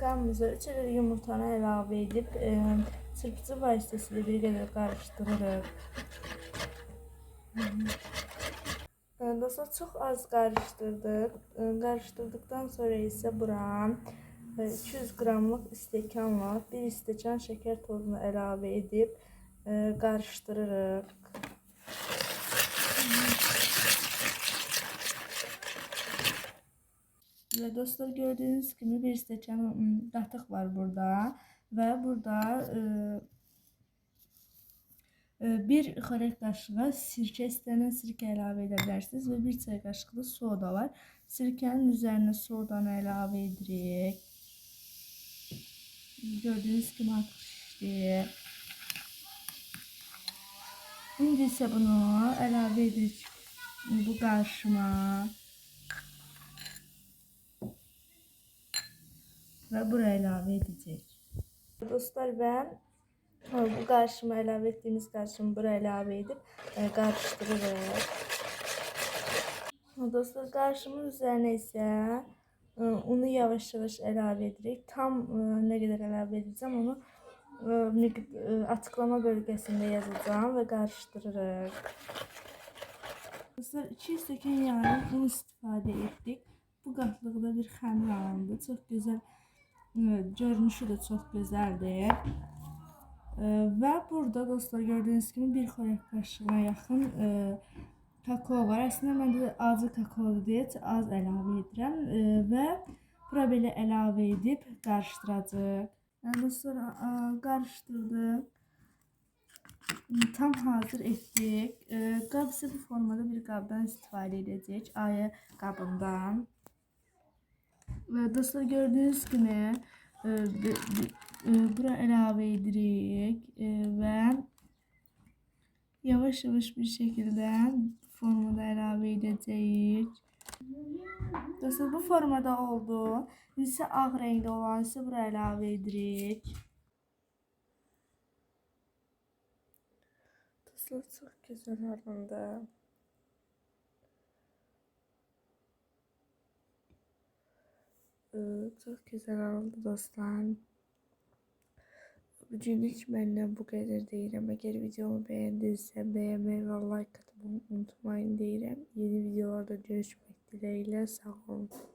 Qanımıza 3 adet yumurtanı əlavə edib e, çırpıcı vasitəsilə bir qədər qarışdırırıq. E, Dostlar çox az qarışdırdıq. E, Qarışdırdıqdan sonra isə bura e, 200 qramlıq stəkanla 1 stəkan şəkər tozunu əlavə edib e, qarışdırırıq. Ve dostlar gördüğünüz gibi bir stəkan ım, qatıq var burada və burada e, bir xörək qaşığı sirkə istənilən sirkə əlavə edə bilərsiniz və bir çay qaşığı da soda var. Sirkənin üzərinə sodanı əlavə edirik. Gördüğünüz kimi artıq şişdi. İndi isə bunu əlavə edirik bu qarışıma. Ve buraya ilave edeceğiz. Dostlar ben bu karışıma ilave ettiğimiz karışımı buraya ilave edip e, karıştırırız. Dostlar karışımın üzerine ise e, unu yavaş yavaş ilave edirik. Tam e, ne kadar ilave edeceğim onu açıklama bölgesinde yazacağım ve karıştırırız. Dostlar 2 stəkan yağdan un istifadə etdik. Bu qatlıqda bir xəmir alındı. Çox gözəl Evet, görünüşü de çok güzeldir. Ee, ve burada dostlar gördüğünüz gibi bir xörək qaşığına yaxın e, kakao var. Əslində məndə də acı kakaodur deyə az əlavə edirəm e, və bura belə əlavə edib qarışdıracağıq. Yəni dostlar qarışdırdım. Tam hazır etdik. E, qab isə bu formada bir qabdan istifadə edəcəyik. Ayə qabından. Ve dostlar gördüğünüz gibi e, bi- e, bura ilave edirik e, ve yavaş yavaş bir şekilde formada ilave edeceğiz. Dostlar bu formada oldu. İse ağ renkli olan ise buraya ilave edirik. Dostlar çok güzel alındı. Çok güzel oldu dostlar. Bugünlük benden bu kadar deyirəm. Əgər videomu bəyəndinizsə, bəyənməyi və like atmayı unutmayın deyirəm. Yeni videolarda görüşmək diləyilə. Sağ olun.